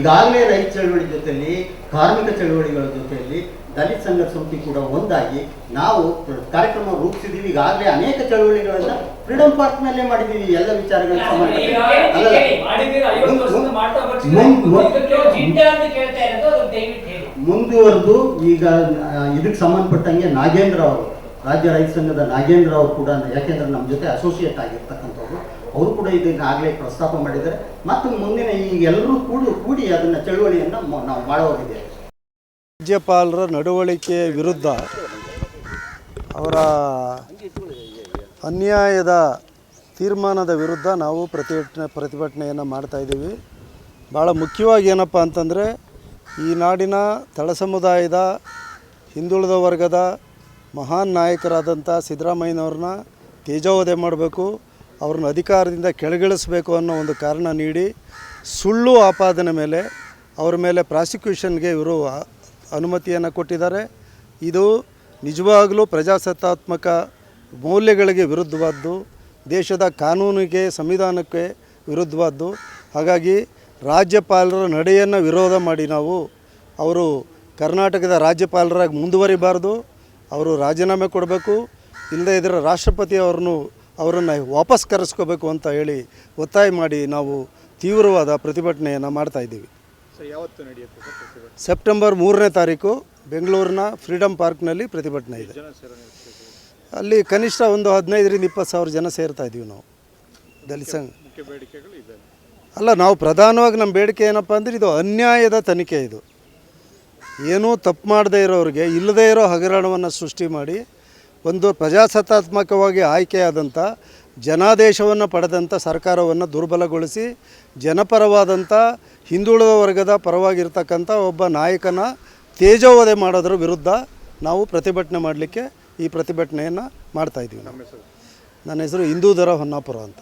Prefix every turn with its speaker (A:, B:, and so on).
A: ಈಗಾಗಲೇ ರೈತ ಚಳವಳಿ ಜೊತೆಯಲ್ಲಿ ಕಾರ್ಮಿಕ ಚಳವಳಿಗಳ ಜೊತೆಯಲ್ಲಿ ದಲಿತ ಸಂಘ ಸಮಿತಿ ಕೂಡ ಒಂದಾಗಿ ನಾವು ಕಾರ್ಯಕ್ರಮ ರೂಪಿಸಿದ್ದೀವಿ ಈಗಾಗಲೇ ಅನೇಕ ಚಳವಳಿಗಳನ್ನ ಫ್ರೀಡಂ ಪಾರ್ಕ್ ನಲ್ಲೇ ಮಾಡಿದೀವಿ. ಎಲ್ಲ ವಿಚಾರಗಳ ಮುಂದುವರೆದು ಈಗ ಇದಕ್ಕೆ ಸಂಬಂಧಪಟ್ಟಂಗೆ ನಾಗೇಂದ್ರ ಅವರು ರಾಜ್ಯ ರೈತ ಸಂಘದ ನಾಗೇಂದ್ರ ಅವರು ಕೂಡ ಯಾಕೆಂದ್ರೆ ನಮ್ಮ ಜೊತೆ ಅಸೋಸಿಯೇಟ್ ಆಗಿರ್ತಕ್ಕಂಥವ್ರು ಅವರು ಕೂಡ ಇದನ್ನ ಆಗಲೇ ಪ್ರಸ್ತಾಪ ಮಾಡಿದ್ದಾರೆ. ಮತ್ತು ಮುಂದಿನ ಈ ಎಲ್ಲರೂ ಕೂಡಿ ಕೂಡಿ ಅದನ್ನು ಚಳುವಳಿಯನ್ನು ನಾವು ಮಾಡೋರಿದ್ದೇವೆ
B: ರಾಜ್ಯಪಾಲರ ನಡವಳಿಕೆ ವಿರುದ್ಧ ಅವರ ಅನ್ಯಾಯದ ತೀರ್ಮಾನದ ವಿರುದ್ಧ ನಾವು ಪ್ರತಿಭಟನೆ, ಪ್ರತಿಭಟನೆಯನ್ನು ಮಾಡ್ತಾ ಇದ್ದೀವಿ. ಭಾಳ ಮುಖ್ಯವಾಗಿ ಏನಪ್ಪ ಅಂತಂದರೆ, ಈ ನಾಡಿನ ತಳ ಸಮುದಾಯದ, ಹಿಂದುಳಿದ ವರ್ಗದ ಮಹಾನ್ ನಾಯಕರಾದಂಥ ಸಿದ್ದರಾಮಯ್ಯನವ್ರನ್ನ ತೇಜೋವಧೆ ಮಾಡಬೇಕು. ಅವ್ರನ್ನ ಅಧಿಕಾರದಿಂದ ಕೆಳಗಿಳಿಸಬೇಕು ಅನ್ನೋ ಒಂದು ಕಾರಣ ನೀಡಿ ಸುಳ್ಳು ಆಪಾದನೆ ಮೇಲೆ ಅವರ ಮೇಲೆ ಪ್ರಾಸಿಕ್ಯೂಷನ್ಗೆ ಇವರು ಅನುಮತಿಯನ್ನು ಕೊಟ್ಟಿದ್ದಾರೆ. ಇದು ನಿಜವಾಗಲೂ ಪ್ರಜಾಸತ್ತಾತ್ಮಕ ಮೌಲ್ಯಗಳಿಗೆ ವಿರುದ್ಧವಾದ್ದು, ದೇಶದ ಕಾನೂನಿಗೆ, ಸಂವಿಧಾನಕ್ಕೆ ವಿರುದ್ಧವಾದ್ದು. ಹಾಗಾಗಿ ರಾಜ್ಯಪಾಲರ ನಡೆಯನ್ನು ವಿರೋಧ ಮಾಡಿ ನಾವು ಅವರು ಕರ್ನಾಟಕದ ರಾಜ್ಯಪಾಲರಾಗಿ ಮುಂದುವರಿಬಾರ್ದು, ಅವರು ರಾಜೀನಾಮೆ ಕೊಡಬೇಕು ಇಲ್ಲದೇ ಇದ್ದರೆ ರಾಷ್ಟ್ರಪತಿ ಅವ್ರನ್ನು ಅವರನ್ನು ವಾಪಸ್ ಕರೆಸ್ಕೋಬೇಕು ಅಂತ ಹೇಳಿ ಒತ್ತಾಯ ಮಾಡಿ ನಾವು ತೀವ್ರವಾದ ಪ್ರತಿಭಟನೆಯನ್ನು ಮಾಡ್ತಾ ಇದ್ದೀವಿ.
C: ಯಾವತ್ತು ನಡೆಯುತ್ತೆ
B: ಸೆಪ್ಟೆಂಬರ್ ಮೂರನೇ ತಾರೀಕು ಬೆಂಗಳೂರಿನ ಫ್ರೀಡಮ್ ಪಾರ್ಕ್ನಲ್ಲಿ ಪ್ರತಿಭಟನೆ ಇದೆ. ಅಲ್ಲಿ ಕನಿಷ್ಠ ಒಂದು ಹದಿನೈದರಿಂದ ಇಪ್ಪತ್ತು ಸಾವಿರ ಜನ ಸೇರ್ತಾ ಇದ್ದೀವಿ ನಾವು. ದಲಿತ ಸಂಘ. ಅಲ್ಲ ನಾವು ಪ್ರಧಾನವಾಗಿ ನಮ್ಮ ಬೇಡಿಕೆ ಏನಪ್ಪ ಅಂದರೆ ಇದು ಅನ್ಯಾಯದ ತನಿಖೆ ಇದು. ಏನೂ ತಪ್ಪು ಮಾಡದೇ ಇರೋರಿಗೆ ಇಲ್ಲದೇ ಇರೋ ಹಗರಣವನ್ನು ಸೃಷ್ಟಿ ಮಾಡಿ ಒಂದು ಪ್ರಜಾಸತ್ತಾತ್ಮಕವಾಗಿ ಆಯ್ಕೆಯಾದಂಥ ಜನಾದೇಶವನ್ನು ಪಡೆದಂಥ ಸರ್ಕಾರವನ್ನು ದುರ್ಬಲಗೊಳಿಸಿ ಜನಪರವಾದಂಥ ಹಿಂದುಳಿದ ವರ್ಗದ ಪರವಾಗಿರ್ತಕ್ಕಂಥ ಒಬ್ಬ ನಾಯಕನ ತೇಜೋವಧೆ ಮಾಡೋದ್ರ ವಿರುದ್ಧ ನಾವು ಪ್ರತಿಭಟನೆ ಮಾಡಲಿಕ್ಕೆ ಈ ಪ್ರತಿಭಟನೆಯನ್ನು ಮಾಡ್ತಾಯಿದ್ದೀವಿ ನಮ್ಮ
C: ಹೆಸರು.
B: ನನ್ನ ಹೆಸರು ಹಿಂದೂಧರ ಹೊನ್ನಾಪುರ ಅಂತ.